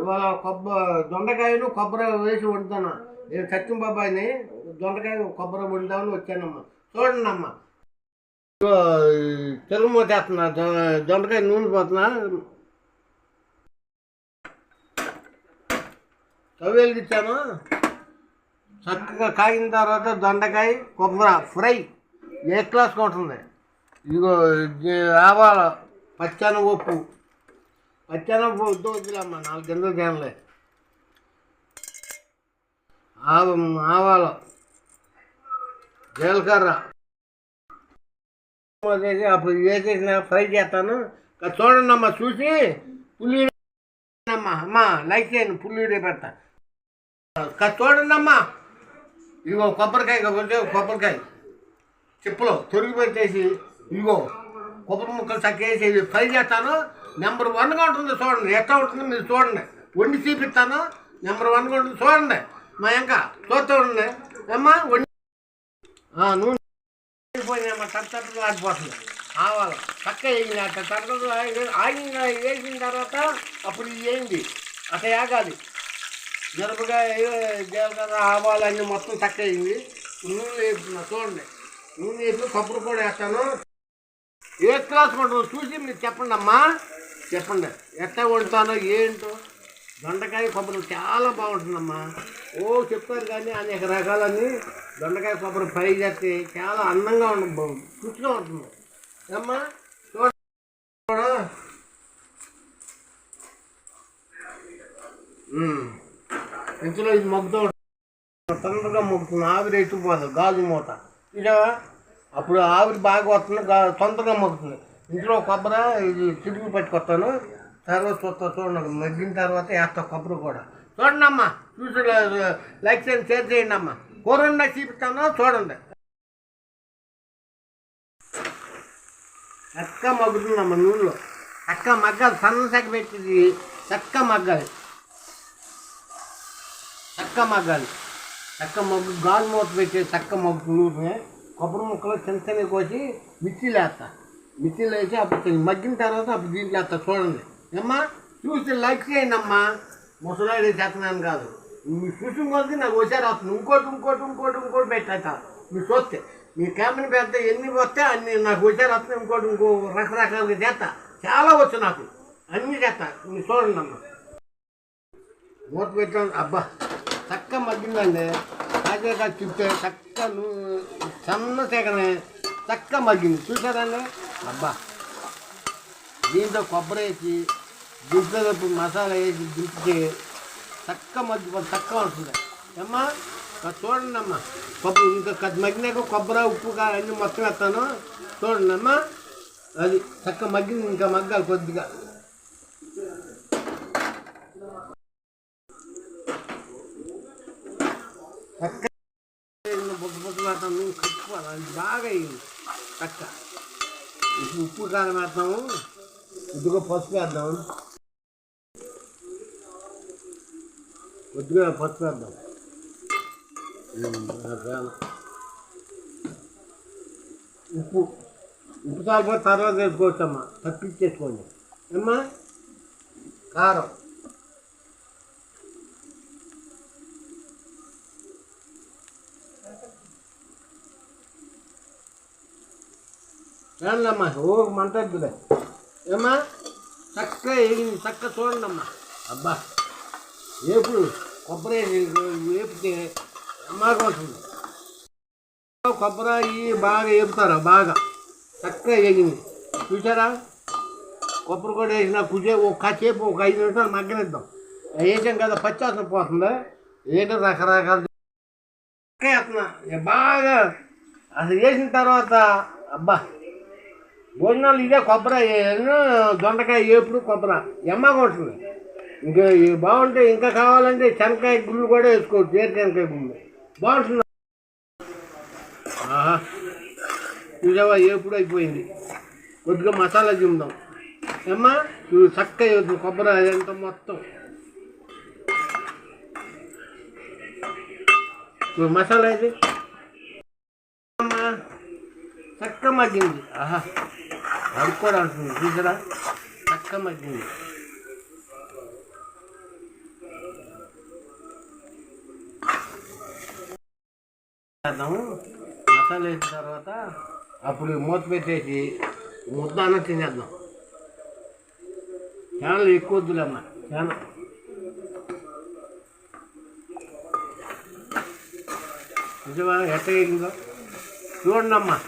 ఇవాళ కొబ్బరి దొండకాయలు కొబ్బరి వేసి వండుతాను. నేను సత్యం బాబాయిని దొండకాయ కొబ్బరి వండుదామని వచ్చానమ్మా. చూడండి అమ్మా ఇదిగో ఈ తెలుగు దొండకాయ నూనె పోతున్నా. స్టవ్ ఇచ్చాను చక్కగా కాగిన తర్వాత దొండకాయ కొబ్బరి ఫ్రై. ఏ క్లాస్గా ఉంటుంది? ఇదిగో ఆవాల పచ్చని ఉప్పు. పచ్చని వద్దు వద్దులేమ్మా నాలుగు గింజలు తినలే ఆవ ఆవాలు. జీలకర్ర వేసి అప్పుడు వేసేసిన ఫ్రై చేస్తాను. చూడండమ్మా చూడండి అమ్మా చూసి పుల్లి అమ్మా అమ్మా లైక్ చేయండి పుల్లి పెడతా. ఇక చూడండి అమ్మా ఇదిగో కొబ్బరికాయ కాబట్టి కొబ్బరికాయ. చెప్పులో తొరిగి పెట్టేసి ఇదిగో కొబ్బరి ముక్కలు చక్కేసి ఫ్రై చేస్తాను. నెంబర్ వన్గా ఉంటుంది చూడండి ఎట్లా ఉంటుంది మీరు చూడండి. వండి చూపిస్తాను నెంబర్ వన్గా ఉంటుంది చూడండి. మా ఇంకా చూస్తూ ఉండండి. అమ్మా వండి నూనె అయిపోయిందమ్మా తట్టలు ఆగిపోతుంది ఆవాల. చక్క వేయింది అట్ట తట్టలు ఆగిన వేసిన తర్వాత అప్పుడు ఇది వేయింది. అట్ట ఆగాలి మిరపకాయ జీలకర్ర ఆవాలు అన్నీ మొత్తం చక్క వేయింది. నూనె వేస్తున్నా చూడండి. నూనె వేసి కొబ్బరి కూడా వేస్తాను. ఏ క్లాస్ కొంటాను చూసి మీరు చెప్పండి అమ్మా చెప్పండి. ఎట్లా వండుతానో ఏంటో? దొండకాయ కొబ్బరి చాలా బాగుంటుందమ్మా. ఓ చెప్తారు కానీ అనేక రకాలన్నీ దొండకాయ కొబ్బరి ఫ్రై చేస్తే చాలా అందంగా ఉంటుంది రుచిగా ఉంటుంది అమ్మా చూడ ఉమ్. ఇందులో ఇది మగ్గుతూ తొందరగా మొక్కుతుంది. ఆవిరి ఎత్తుకుపోదు. గాజు మూత. ఇదా అప్పుడు ఆవిరి బాగా వస్తుంది. తొందరగా మొగ్గుతుంది ఇంట్లో కొబ్బరి ఇది చిరుగు పట్టుకొస్తాను. తర్వాత చూస్తా చూడండి మగ్గిన తర్వాత వేస్తా కొబ్బరి కూడా. చూడండి అమ్మా చూసి లైక్ చేయండి షేర్ చేయండి అమ్మా. కూర చూపిస్తాను చూడండి. చక్క మగ్గుతుందమ్మా నూనెలో. చక్క మగ్గాలి సన్న సెక్క పెట్టింది. చక్క మగ్గాలి. చక్క మగ్గాలి. చక్క మగ్గు గాలి మూత పెట్టి చక్క మగ్గు నూనె. కొబ్బరి ముక్కలు చిన్న చిన్న కోసి మిర్చి లేస్తా మిర్చీలు వేసి అప్పుడు మగ్గిన తర్వాత అప్పుడు దీంట్లో అత్త చూడండి. అమ్మా చూసి లైక్ చేయండి అమ్మా ముసలాడి చేస్తున్నాను కాదు. మీ చూసిన కొద్ది నాకు వచ్చారు వస్తుంది. ఇంకోటి ఇంకోటి ఇంకోటి ఇంకోటి పెట్టేస్తా మీరు చూస్తే మీ కెమెరా పెడితే ఎన్ని వస్తే అన్ని నాకు వచ్చారు వస్తుంది. ఇంకోటి ఇంకో రకరకాలుగా చేస్తా. చాలా వచ్చు నాకు. అన్ని చేస్తా. మీరు చూడండి అమ్మా. మూత పెట్టాను అబ్బా చక్క మగ్గిందండి. తాజాగా చుట్టే చక్క సన్న సెగనే చక్క మగ్గింది. చూసారండి అబ్బా. దీంతో కొబ్బరి వేసి దింట్లో మసాలా వేసి దింపితే చక్క మగ్గి చక్క ఉంటుంది అమ్మా చూడండి అమ్మా. కొబ్బరి ఇంకా మగ్గినాక కొబ్బరి ఉప్పు కారం అన్నీ మొత్తం వేస్తాను. చూడండి అమ్మా. అది చక్క మగ్గింది ఇంకా మగ్గాలి కొద్దిగా. చక్క బుద్ధ బుద్ధలాడతాం నువ్వు అది బాగా అయింది. చక్క. ఇప్పుడు ఉప్పు కారం వేస్తాము కొద్దిగా పసుపు వేద్దాం కొద్దిగా పసుపు వేద్దాం ఉప్పు. ఉప్పు తాగిపోతే తర్వాత వేసుకోవచ్చమ్మా. తప్పించేసుకోండి అమ్మా కారం. చాలమ్మా ఓ మంట వద్దులే ఏమ్మా? చక్క ఎగింది చక్క చూడండమ్మా. అబ్బా ఏపుడు కొబ్బరి వేపితే అమ్మాగా ఉంటుంది. కొబ్బరి బాగా వేపుతారు బాగా. చక్కగా ఎగింది చూసారా కొబ్బరి కూడా వేసిన కుజే ఒక కాసేపు ఒక ఐదు నిమిషాలు మగ్గనిద్దాం. వేసాం కదా పచ్చాసన పోతుంది. ఏంటో రకరకాల వేస్తున్నా. బాగా అసలు వేసిన తర్వాత అబ్బా భోజనాలు ఇదే కొబ్బరి దొండకాయ ఎప్పుడు కొబ్బరి. ఎమ్మగా ఉంటుంది ఇంకా బాగుంటే ఇంకా కావాలంటే శనకాయ గుళ్ళు కూడా వేసుకోవచ్చు ఏరు శనకాయ గుళ్ళు. బాగుంటుంది. ఆహా. చూసావా ఎప్పుడు అయిపోయింది. కొద్దిగా మసాలా చిందాం ఏమ్మా ఇవి చక్కగా వద్దు కొబ్బరి అదంతా మొత్తం. ఇవి మసాలా అయితే చక్క మగ్గింది ఆహా అడుక్కోవాలంటుంది చూసారా చక్క మగ్గింది చేద్దాము. మసాలా వేసిన తర్వాత అప్పుడు మూత పెట్టేసి ముద్ద అన్న తినేద్దాం. ఛానల్ ఎక్కువ వద్దులేమ్మా ఛానల్. నిజమా ఎట్ట చూడండి అమ్మా